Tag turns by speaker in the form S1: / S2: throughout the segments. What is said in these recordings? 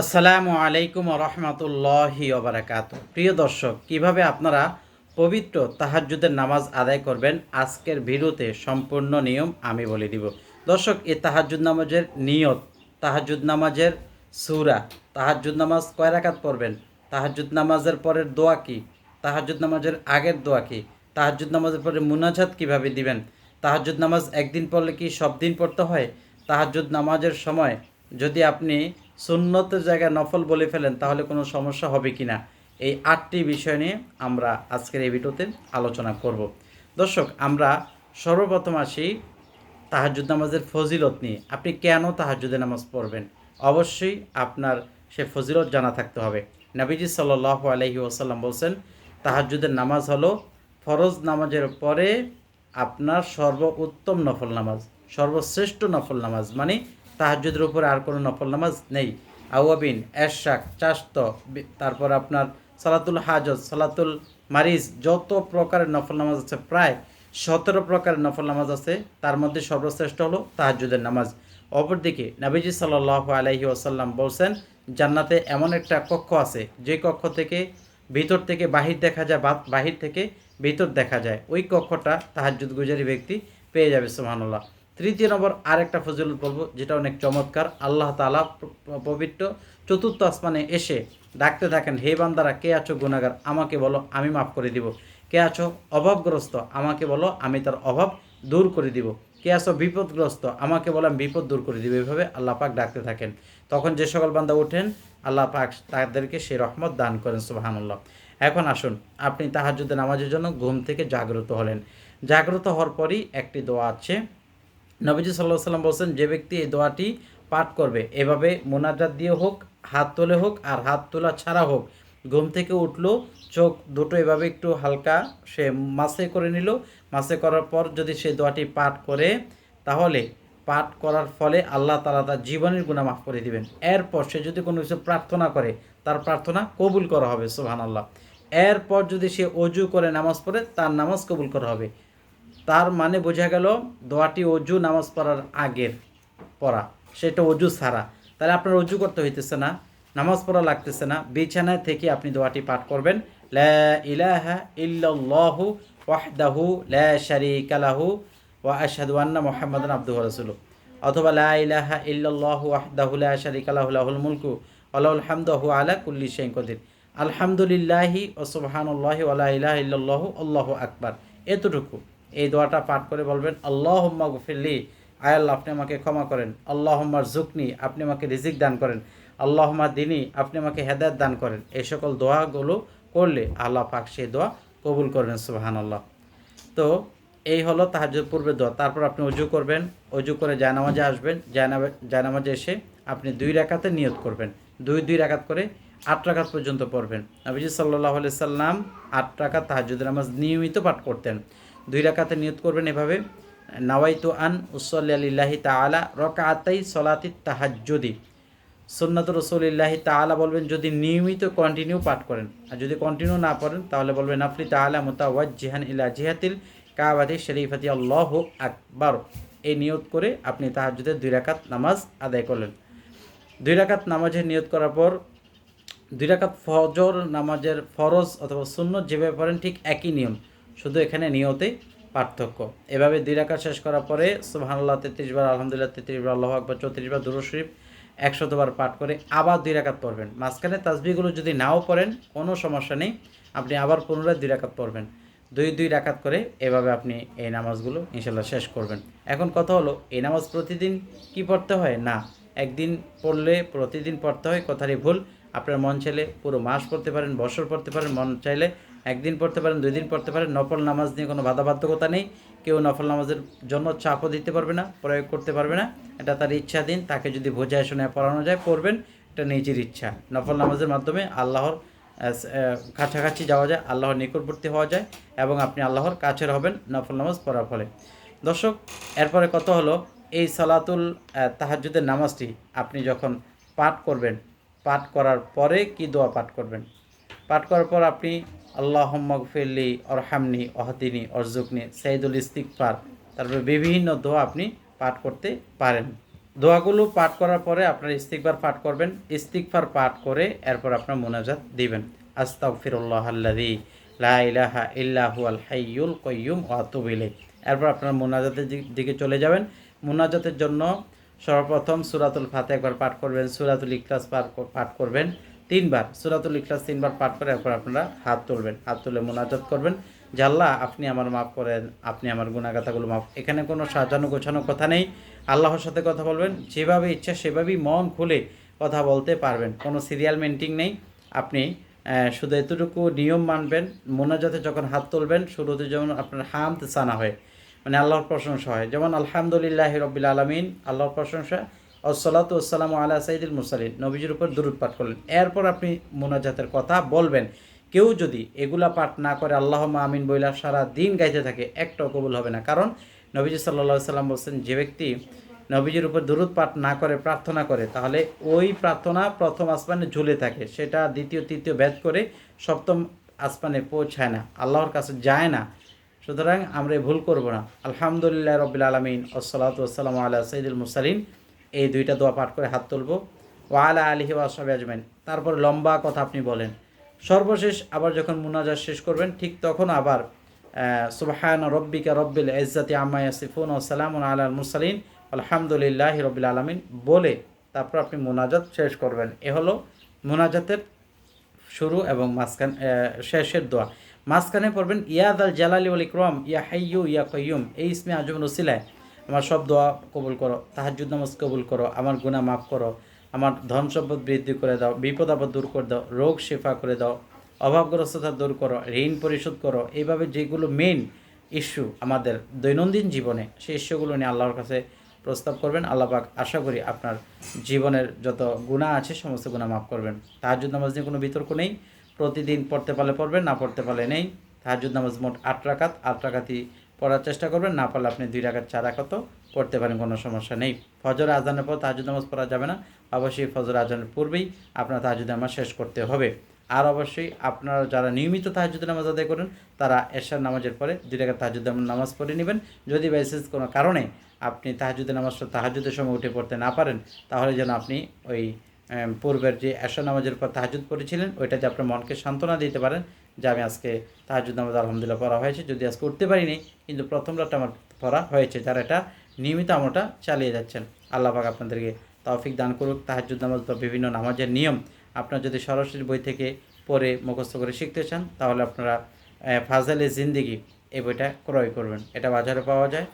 S1: আসসালামু আলাইকুম রহমতুল্লাহি ওবরাকাত প্রিয় দর্শক, কীভাবে আপনারা পবিত্র তাহাজ্জুদের নামাজ আদায় করবেন? আজকের ভিডিওতে সম্পূর্ণ নিয়ম আমি বলে দিব। দর্শক, এই তাহাজ্জুদ নামাজের নিয়ত তাহাজুদ নামাজের সুরা, তাহাজ্জুদ নামাজ কয় রাকাত পড়বেন? তাহাজ্জুদ নামাজের পরের দোয়া কি? তাহাজ্জুদ নামাজের আগের দোয়া কি? তাহাজ্জুদ নামাজের পরে মুনাজাত কীভাবে দিবেন? তাহাজ্জুদ নামাজ একদিন পড়লে কি সব দিন পড়তে হয়? তাহাজ্জুদ নামাজের সময় যদি আপনি সুন্নতের জায়গায় নফল বলে ফেলেন, তাহলে কোনো সমস্যা হবে কি না এই আটটি বিষয় নিয়ে আমরা আজকের এই ভিডিওতে আলোচনা করব। দর্শক, আমরা সর্বপ্রথম আসি তাহাজুদ নামাজের ফজিলত নিয়ে। আপনি কেন তাহাজুদের নামাজ পড়বেন? অবশ্যই আপনার সে ফজিলত জানা থাকতে হবে। নাবিজি সাল্লাহ আলহি ওসাল্লাম বলছেন তাহাজুদের নামাজ হলো ফরজ নামাজের পরে আপনার সর্ব উত্তম নফল নামাজ, সর্বশ্রেষ্ঠ নফল নামাজ মানে তাহাজুদের উপরে আর কোনো নফল নামাজ নেই। আউয়াবিন, এরশাক চাস্ত বি- তারপর আপনার সালাতুল হাজত সালাতুল মারিজ, যত প্রকারের নফল নামাজ আছে, প্রায় সতেরো প্রকারের নফল নামাজ আছে, তার মধ্যে সর্বশ্রেষ্ঠ হলো তাহাজুদের নামাজ। অপরদিকে নাবিজি সাল্লাহ আলাইহি ওসাল্লাম বলছেন, জান্নাতে এমন একটা কক্ষ আছে, যে কক্ষ থেকে ভিতর থেকে বাহির দেখা যায়, বা বাহির থেকে ভিতর দেখা যায়। ওই কক্ষটা তাহাজুদ গুজারি ব্যক্তি পেয়ে যাবে, সুবহানাল্লাহ। তৃতীয় নম্বর আরেকটা ফজিলত বলব, যেটা অনেক চমৎকার। আল্লাহ তালা পবিত্র চতুর্থ আসমানে এসে ডাকতে থাকেন, হে বান্দারা, কে আছো গুনাগার আমাকে বলো, আমি মাফ করে দিব। কে আছো অভাবগ্রস্ত? আমাকে বলো, আমি তার অভাব দূর করে দিব। কে আছো বিপদগ্রস্ত? আমাকে বলো, আমি বিপদ দূর করে দিব। এভাবে আল্লাহ পাক ডাকতে থাকেন। তখন যে সকল বান্দা ওঠেন, আল্লাহ পাক তাদেরকে সেই রহমত দান করেন, সুবাহানুল্লাহ। এখন আসুন, আপনি তাহাজুদ্দের নামাজের জন্য ঘুম থেকে জাগ্রত হলেন। জাগ্রত হওয়ার পরই একটি দোয়া আছে নবীজি সাল্লাহ সাল্লাম বলছেন, যে ব্যক্তি এই দোয়াটি পাঠ করবে, এভাবে মোনাজাত দিয়ে হোক, হাত তোলে হোক আর হাত তোলা ছাড়া হোক, ঘুম থেকে উঠল, চোখ দুটো এভাবে একটু হালকা সে মাসে করে নিল, মাসে করার পর যদি সে দোয়াটি পাঠ করে, তাহলে পাঠ করার ফলে আল্লাহ তালা তার জীবনের গুণা মাফ করে দিবেন। এরপর সে যদি কোনো কিছু প্রার্থনা করে, তার প্রার্থনা কবুল করা হবে সোহান আল্লাহ এরপর যদি সে অজু করে, নামাজ পড়ে, তার নামাজ কবুল করা হবে। তার মানে বোঝা গেল দোয়াটি অজু, নামাজ পড়ার আগের পড়া। সেটা অজু ছাড়া। তাহলে আপনার অজু করতে হইতেছে না, নামাজ পড়া লাগতেছে না, বিছানায় থেকে আপনি দোয়াটি পাঠ করবেন। লা ইলাহা ইল্লাল্লাহু ওয়াহদাহু লা শারীকা লাহু ওয়া আশহাদু আন্না মুহাম্মাদান আবদুহু ওয়া অথবা লা ইলাহা ইল্লাল্লাহু ওয়াহদাহু লা শারীকা লাহু, লাহুল মুলকু ওয়া লাহুল হামদু, হুয়া আলা কুল্লি শাইইন কদির আলহামদুলিল্লাহি ওয়া সুবহানাল্লাহি ওয়া লা ইলাহা ইল্লাল্লাহু, আল্লাহু আকবার। এতটুকু। এই দোয়াটা পাঠ করে বলবেন আল্লাহ গফিল্লি আয় আল্লাহ, আপনি আমাকে ক্ষমা করেন। আল্লাহম্মার জুকনি আপনি আমাকে রিজিক দান করেন। আল্লাহমা দিনী, আপনি আমাকে হেদায়ত দান করেন। এই সকল দোয়াগুলো করলে আল্লাহ পাক সেই দোয়া কবুল করবেন সুবাহান আল্লাহ তো এই হলো তাহাজুদ পূর্বে দোয়া। তারপর আপনি অজু করবেন। অজু করে জায়নামাজে আসবেন। জায়নামা, জায়নামাজে এসে আপনি দুই রাকাতে নিয়ত করবেন। দুই দুই রাকাত করে আট রাকাত পর্যন্ত পড়বেন। নবীজি সাল্লাহ সাল্লাম আট রাকাত তাহাজুদের নামাজ নিয়মিত পাঠ করতেন। দুই রাকাতে নিয়ত করবেন এভাবে, নাওয়াইতু আন উসল্লি আলিল্লাহি তালা রকাতাই সলাতি তাহাজ্জুদি। সুন্নাত রসুলিল্লাহি তালা বলবেন, যদি নিয়মিত কন্টিনিউ পাঠ করেন, আর যদি কন্টিনিউ না পড়েন, তাহলে বলবেন, নাফলি তালা মোতাওয়াজ জিহান ইলা জিহাতিল কাবাদি শরীফাতি, আল্লাহ আকবার। এই নিয়ত করে আপনি তাহাজ্জুদের দুই রাকাত নামাজ আদায় করলেন। দুই রাকাত নামাজের নিয়ত করার পর, দুই রাকাত ফজর নামাজের ফরজ অথবা সুন্নত যেভাবে পড়েন, ঠিক একই নিয়ম। শুধু এখানে নিয়তে পার্থক্য। এভাবে দুই রাকাত শেষ করার পরে, সুবহানাল্লাহ, তেত্রিশ বার আলহামদুলিল্লাহ, তেত্রিশ বার আল্লাহ আকবর, চৌত্রিশ বার দুরু শরীফ একশতবার পাঠ করে আবার দুই রাকাত পড়বেন। মাঝখানে তাসবিগুলো যদি নাও পড়েন, কোনো সমস্যা নেই। আপনি আবার পুনরায় দুই রাকাত পড়বেন। দুই দুই রাকাত করে এভাবে আপনি এই নামাজগুলো ইনশাল্লাহ শেষ করবেন। এখন কথা হলো, এই নামাজ প্রতিদিন কি পড়তে হয়? না, একদিন পড়লে প্রতিদিন পড়তে হয়, কথারই ভুল। আপনার মন চাইলে পুরো মাস পড়তে পারেন, বছর পড়তে পারেন, মন চাইলে একদিন পড়তে পারেন দুই দিন পড়তে পারেন নফল নামাজ নিয়ে কোনো বাধাবাধ্যকতা নেই। কেউ নফল নামাজের জন্য চাপও দিতে পারবে না প্রয়োগ করতে পারবে না। এটা তার ইচ্ছাধীন তাকে যদি বোঝায় শোনায় পড়ানো যায় পড়বেন এটা নিজের ইচ্ছা। নফল নামাজের মাধ্যমে আল্লাহর কাছাকাছি যাওয়া যায় আল্লাহর নিকটবর্তী হওয়া যায় এবং আপনি আল্লাহর কাছের হবেন নফল নামাজ পড়ার ফলে। দর্শক এরপরে কত হলো? এই সালাতুল আহ, তাহাজ্জুদের নামাজটি আপনি যখন পাঠ করবেন পাঠ করার পরে কি দোয়া পাঠ করবেন? পাঠ করার পর আপনি আল্লাহ মগফিল্লি অরহামনি অহদিনী অরজুকনি সাইদুল ইস্তিকফার তারপরে বিভিন্ন দোয়া আপনি পাঠ করতে পারেন। দোয়াগুলো পাঠ করার পরে আপনার ইস্তিকবার পাঠ করবেন। ইস্তিকফার পাঠ করে এরপর আপনার মোনাজাত দিবেন। আস্তাগফিরুল্লাহ আল্লাযী লা ইলাহা ইল্লা হুয়াল হাইয়ুল কাইয়্যুম ওয়া আতুবু ইলাইহি। এরপর আপনার মোনাজাতের দিকে চলে যাবেন। মোনাজাতের জন্য সর্বপ্রথম সুরাতুল ফাতে একবার পাঠ করবেন। সুরাতুল ইকলাস পাঠ করবেন। তিনবার, সুরাতুল ইখলাস তিনবার পাঠ করে এরপর আপনারা হাত তুলবেন। হাত তুলে মোনাজাত করবেন। যে আল্লাহ, আপনি আমার মাফ করেন, আপনি আমার গুণাগাথাগুলো মাফ। এখানে কোনো সাজানো গোছানো কথা নেই। আল্লাহর সাথে কথা বলবেন। যেভাবে ইচ্ছা সেভাবেই মন খুলে কথা বলতে পারবেন। কোনো সিরিয়াল মেন্টিং নেই। আপনি শুধু এতটুকু নিয়ম মানবেন। মোনাজাতে যখন হাত তুলবেন, শুরুতে যেমন আপনার হামদ সানা হয়। মানে আল্লাহর প্রশংসা হয়। যেমন, আলহামদুলিল্লাহ রবিল আলমিন, আল্লাহর প্রশংসা। আসসালাত আসসালামু আলা সাইদুল মুসালিন নবীজির উপর দরুদ পাঠ করলেন। এরপর আপনি মোনাজাতের কথা বলবেন। কেউ যদি এগুলা পাঠ না করে আল্লাহ আমিন বইলা সারা দিন গাইতে থাকে, একটাও কবুল হবে না। কারণ নবীজি সাল্লা সাল্লাম বলছেন, যে ব্যক্তি নবীজির উপর দরুদ পাঠ না করে, প্রার্থনা করে, তাহলে ওই প্রার্থনা প্রথম আসমানে ঝুলে থাকে। সেটা দ্বিতীয়, তৃতীয় ব্যাচ করে সপ্তম আসমানে পৌঁছায় না, আল্লাহর কাছে যায় না। সুতরাং আমরা ভুল করব না। আলহামদুলিল্লাহ রবিল আলমিন। ওসলাত ওসালাম আল্লাহ সঈদুল মুসালিন এই দুইটা দোয়া পাঠ করে হাত তুলব। ও আলা আলিহি ওয়াসাবি আজমেন তারপর লম্বা কথা আপনি বলেন। সর্বশেষ আবার যখন মুনাজাত শেষ করবেন, ঠিক তখন আবার সুবাহান রব্বিকা রব্বিল ইজ্জাতি আম্মা ইয়াসিফুন ও সালাম আলা মুসালিন আলহামদুলিল্লাহ রবিল আলমিন বলে তারপর আপনি মোনাজাত শেষ করবেন। এ হলো মোনাজাতের শুরু এবং মাঝখান শেষের দোয়া। মাঝখানে পড়বেন ইয়াদ আল জালালি ওল ইকরম, ইয়া হাইয়ু ইয়া কয়ুম এই ইসমে আজমের উসিলায় আমার সব দোয়া কবুল করো তাহাজুদ নামাজ কবুল করো, আমার গুণা মাফ করো, আমার ধন সম্পদ বৃদ্ধি করে দাও, বিপদ আপদ দূর করে দাও, রোগ শেফা করে দাও, অভাবগ্রস্ততা দূর করো, ঋণ পরিশোধ করো, এইভাবে যেগুলো মেন ইস্যু আমাদের দৈনন্দিন জীবনে, সেই ইস্যুগুলো নিয়ে আল্লাহর কাছে প্রস্তাব করবেন। আল্লাহ পাক আশা করি আপনার জীবনের যত গুণা আছে, সমস্ত গুণা মাফ করবেন। তাহাজুদ নামাজ নিয়ে কোনো বিতর্ক নেই। প্রতিদিন পড়তে পারলে পড়বেন, না পড়তে পারলে নেই। তাহাজুদ নামাজ মোট আট রাকাত, আট রাকাতই পড়ার চেষ্টা করবেন, না পারলে আপনি দুই রাকাত চার রাকাতও পড়তে পারেন, কোনো সমস্যা নেই। ফজর আজানের পর তাহাজুদ নামাজ পড়া যাবে না। অবশ্যই ফজর আজানের পূর্বেই আপনার তাহাজুদ নামাজ শেষ করতে হবে। আর অবশ্যই আপনারা যারা নিয়মিত তাহাজুদ নামাজ আদায় করেন, তারা এশার নামাজের পরে দুই রাকাত তাহাজুদ নামাজ পড়ে নেবেন। যদি বাইসেস কোনো কারণে আপনি তাহাজুদের নামাজটা তাহাজুদের সময় উঠে পড়তে না পারেন, তাহলে যেন আপনি ওই পূর্বের যে এশা নামাজের পর তাহাজুদ পড়েছিলেন ওইটাতে আপনার মনকে সান্ত্বনা দিতে পারেন যে আমি আজকে তাহাজুদ নামাজ আলহামদুলিল্লাহ পড়া হয়েছে। যদি আজকে উঠতে পারিনি, কিন্তু প্রথম রাতটা আমার পড়া হয়েছে, যারা এটা নিয়মিত আমলটা চালিয়ে যাচ্ছেন। আল্লাহ পাক আপনাদেরকে তৌফিক দান করুক। তাহাজুদ নামাজ বা বিভিন্ন নামাজের নিয়ম আপনার যদি সরাসরি বই থেকে পড়ে মুখস্থ করে শিখতে চান, তাহলে আপনারা ফাজালে জিন্দিগি এই বইটা ক্রয় করবেন। এটা বাজারে পাওয়া যায়।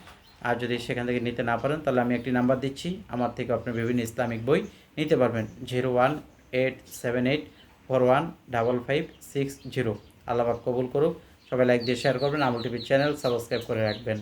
S1: আর যদি সেখান থেকে নিতে না পারেন, তাহলে আমি একটি নাম্বার দিচ্ছি। আমার থেকে আপনি বিভিন্ন ইসলামিক বই নিতে পারবেন। Zero one eight seven eight four one double five six zero আল্লাহ কবুল করুক। সবাই লাইক দিয়ে শেয়ার করবেন। আমল টিভির চ্যানেল সাবস্ক্রাইব করে রাখবেন।